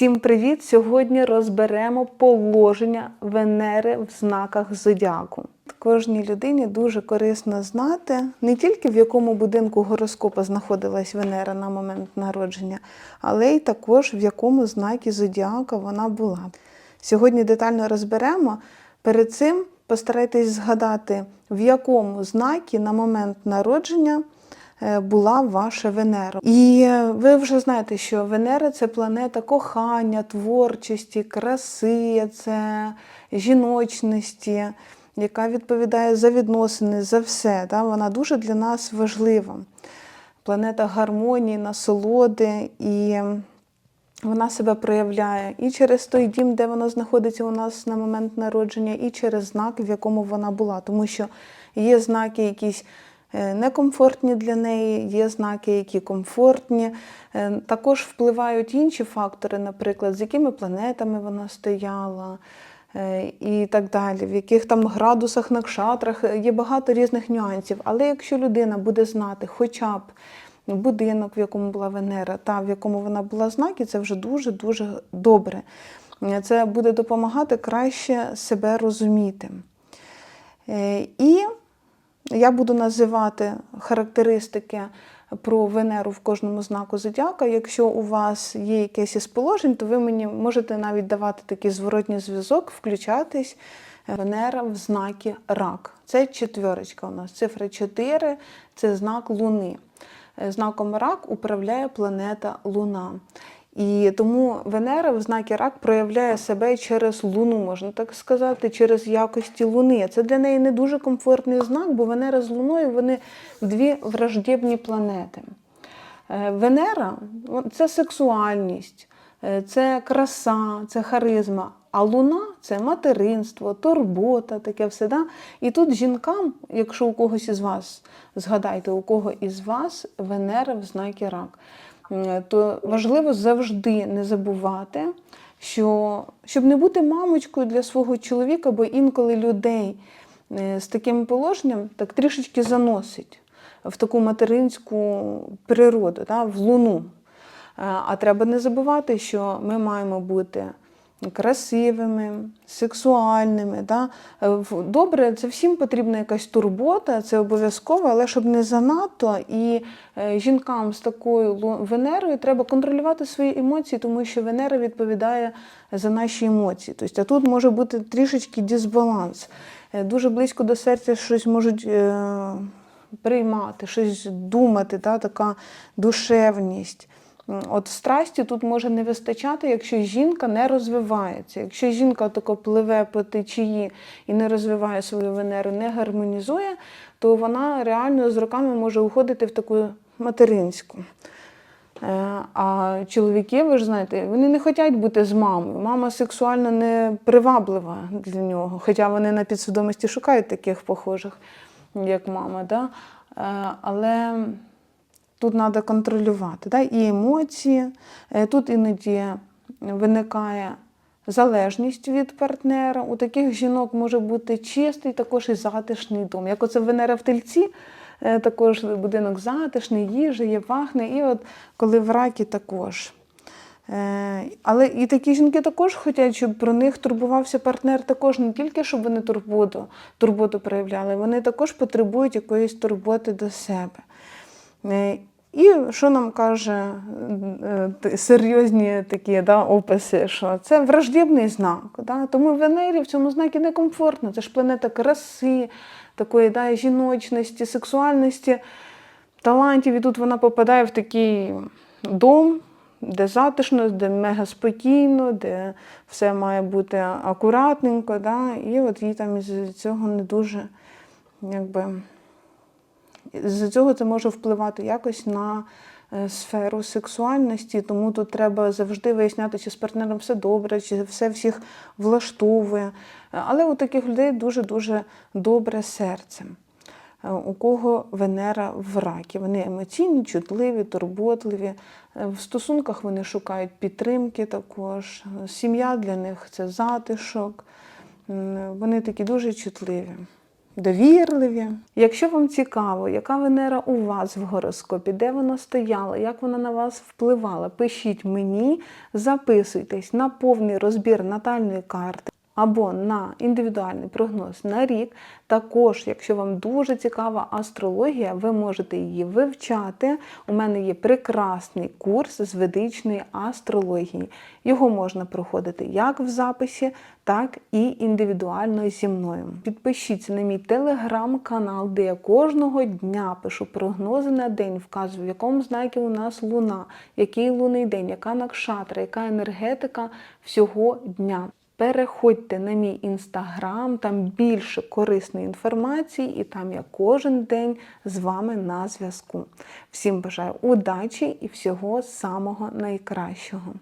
Всім привіт! Сьогодні розберемо положення Венери в знаках зодіаку. Кожній людині дуже корисно знати не тільки в якому будинку гороскопа знаходилась Венера на момент народження, але й також в якому знакі зодіака вона була. Сьогодні детально розберемо. Перед цим постарайтесь згадати, в якому знакі на момент народження була ваша Венера. І е, ви вже знаєте, що Венера це планета кохання, творчості, краси, це жіночності, яка відповідає за відносини, за все. Да? Вона дуже для нас важлива. Планета гармонії, насолоди і вона себе проявляє і через той дім, де вона знаходиться у нас на момент народження, і через знак, в якому вона була. Тому що є знаки якісь е, некомфортні для неї, є знаки, які комфортні. Е, Також впливають інші фактори, наприклад, з якими планетами вона стояла. е, І так далі, в яких там градусах, накшатрах є багато різних нюансів. Але якщо людина буде знати хоча б будинок, в якому була Венера, та в якому вона була знаки, це вже дуже-дуже добре. Це буде допомагати краще себе розуміти. Е, І я буду називати характеристики про Венеру в кожному знаку зодіака. Якщо у вас є якесь із положень, то ви мені можете навіть давати такий зворотній зв'язок, включатись. Венера в знакі рак. Це четверочка у нас. Цифра 4 це знак Луни. Е, Знаком рак управляє планета Луна. І тому Венера в знакі рак проявляє себе через Луну, можна так сказати, через якості Луни. Це для неї не дуже комфортний знак, бо Венера з Луною вони дві враждебні планети. Е, Венера це сексуальність, е, це краса, це харизма. А луна це материнство, турбота, таке все. Да? І тут жінкам, якщо у когось із вас, згадайте, у кого із вас Венера в знакі рак, то важливо завжди не забувати, що щоб не бути мамочкою для свого чоловіка, бо інколи людей е, з таким положенням так трішечки заносить в таку материнську природу, в луну. Е, А треба не забувати, що ми маємо бути красивими, сексуальними. Да? Е, Добре, це всім потрібна якась турбота, це обов'язково, але щоб не занадто. І е, жінкам з такою Венерою треба контролювати свої емоції, тому що Венера відповідає за наші емоції. Тобто, а тут може бути трішечки дисбаланс. Е, Дуже близько до серця щось можуть. Приймати, щось думати, та, така душевність. От страсті тут може не вистачати, якщо жінка не розвивається. Якщо жінка тако пливе по течії і не розвиває свою венеру, не гармонізує, то вона реально з роками може уходити в таку материнську. Е, А чоловіки, ви ж знаєте, вони не хочуть бути з мамою. Мама сексуально не приваблива для нього, хоча вони на підсвідомості шукають таких похожих, як мама. Да? Е, Але тут треба контролювати. Да? І емоції. Е, Тут іноді виникає залежність від партнера. У таких жінок може бути чистий, також і затишний дом. Як оце Венера в тельці, е, також будинок затишний, їжа є, пахне. І от коли в ракі також. Е, Але і такі жінки також хочуть, щоб про них турбувався партнер, також не тільки щоб вони турботу, турботу проявляли, вони також потребують якоїсь турботи до себе. І що нам каже е, серйозні такі да, описи, що це враждебний знак. Да? Тому Венері в цьому знакі некомфортно. Це ж планета краси, такої да, жіночності, сексуальності, талантів. І тут вона попадає в такий дом, де затишно, де мега спокійно, де все має бути акуратненько. Да? І от їй там із цього не дуже якби. З цього це може впливати якось на е, сферу сексуальності, тому тут треба завжди виясняти, чи з партнером все добре, чи все всіх влаштовує. Але у таких людей дуже-дуже добре серце. Е, У кого Венера в ракі. Вони емоційні, чутливі, турботливі. Е, В стосунках вони шукають підтримки також. Сім'я для них це затишок. Вони такі дуже чутливі. Довірливі. Якщо вам цікаво, яка Венера у вас в гороскопі, де вона стояла, як вона на вас впливала, пишіть мені, записуйтесь на повний розбір натальної карти. Або на індивідуальний прогноз на рік. Також, якщо вам дуже цікава астрологія, ви можете її вивчати. У мене є прекрасний курс з ведичної астрології. Його можна проходити як в записі, так і індивідуально зі мною. Підпишіться на мій телеграм-канал, де я кожного дня пишу прогнози на день, вказую, в якому знакі у нас луна, який лунний день, яка накшатра, яка енергетика всього дня. Переходьте на мій інстаграм, там більше корисної інформації, і там я кожен день з вами на зв'язку. Всім бажаю удачі і всього самого найкращого.